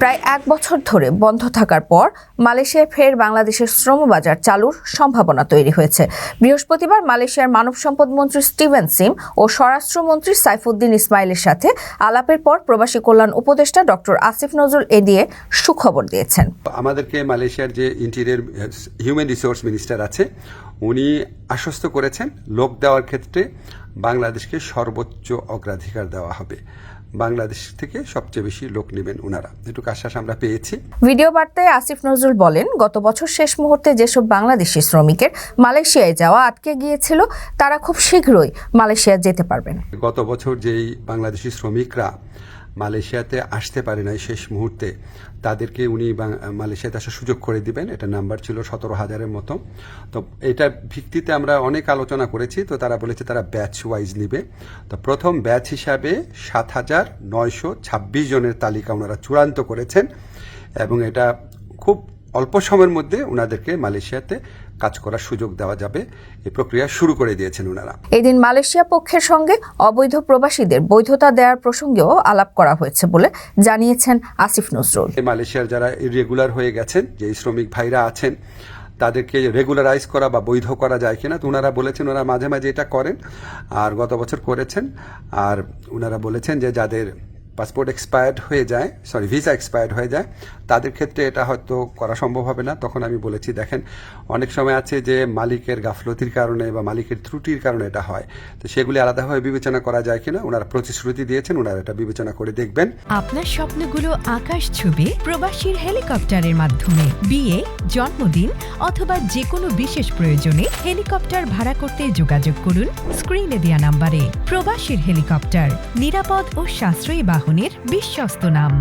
প্রায় এক বছর ধরে বন্ধ থাকার পর মালয়েশিয়ায় ফের বাংলাদেশের শ্রমবাজার চালুর সম্ভাবনা তৈরি হয়েছে। বৃহস্পতিবার মালয়েশিয়ার মানব সম্পদ মন্ত্রী স্টিভেন সিম ও স্বরাষ্ট্রমন্ত্রী সাইফুদ্দিন ইসমাইলের সাথে আলাপের পর প্রবাসী কল্যাণ উপদেষ্টা ডক্টর আসিফ নজরুল এ এদিয়ে সুখবর দিয়েছেন। আমাদেরকে মালয়েশিয়ার যে ইন্টেরিয়ার, হিউম্যান রিসোর্স মিনিস্টার আছে, উনি আশ্বস্ত করেছেন, লোক দেওয়ার ক্ষেত্রে বাংলাদেশকে সর্বোচ্চ অগ্রাধিকার দেওয়া হবে। বাংলাদেশ থেকে সবচেয়ে বেশি লোক নেবেন ওনারা। এটুকু আশ্বাস আমরা পেয়েছি। ভিডিও বার্তায় আসিফ নজরুল বলেন গত বছর শেষ মুহূর্তে যেসব বাংলাদেশি শ্রমিকের মালয়েশিয়ায় যাওয়া আটকে গিয়েছিল তারা খুব শীঘ্রই মালয়েশিয়া যেতে পারবেন। গত বছর যেই বাংলাদেশি শ্রমিকরা মালয়েশিয়াতে আসতে পারে নাই শেষ মুহূর্তে। তাদেরকে উনি মালয়েশিয়াতে আসার সুযোগ করে দিবেন। এটা নাম্বার ছিল সতেরো হাজারের মতো। তো এটা ভিত্তিতে আমরা অনেক আলোচনা করেছি। তো তারা বলেছে তারা ব্যাচ ওয়াইজ নিবে। তো প্রথম ব্যাচ হিসাবে সাত হাজার নয়শো ছাব্বিশ জনের তালিকা ওনারা চূড়ান্ত করেছেন। এবং এটা খুব অল্প সময়ের মধ্যে ওনাদেরকে মালয়েশিয়াতে কাজ করার সুযোগ দেওয়া যাবে। এই প্রক্রিয়া শুরু করে দিয়েছেন ওনারা এদিন মালয়েশিয়া পক্ষের সঙ্গে অবৈধ প্রবাসীদের বৈধতা দেওয়ার প্রসঙ্গেও আলাপ করা হয়েছে বলে জানিয়েছেন আসিফ নজরুল। মালয়েশিয়ার যারা ইরেগুলার হয়ে গেছেন যে শ্রমিক ভাইরা আছেন তাদেরকে রেগুলারাইজ করা বা বৈধ করা যায় কিনা তো ওনারা বলেছেন ওনারা মাঝে মাঝে এটা করেন। আর গত বছর করেছেন। আর ওনারা বলেছেন যে যাদের পাসপোর্ট এক্সপায়ার্ড হয়ে যায় সরি ভিসা এক্সপায়ার্ড হয়ে যায়, তাদের ক্ষেত্রে এটা হয়তো করা সম্ভব হবে না। তখন আমি বলেছি, দেখেন, অনেক সময় আছে যে মালিকের গাফলতির কারণে বা মালিকের ত্রুটির কারণে এটা হয়। তো সেগুলি আলাদাভাবে বিবেচনা করা যায় কিনা, ওনারা প্রতিশ্রুতি দিয়েছেন, ওনারা এটা বিবেচনা করে দেখবেন। আপনার স্বপ্নগুলো আকাশ ছবি প্রবাসীর হেলিকপ্টারের মাধ্যমে। বিয়ে, জন্মদিন অথবা যে কোনো বিশেষ প্রয়োজনে হেলিকপ্টার ভাড়া করতে যোগাযোগ করুন স্ক্রিনে দেয়া নাম্বারে। প্রবাসীর হেলিকপ্টার, নিরাপদ ও সাশ্রয়ী বাহনের বিশ্বস্ত নাম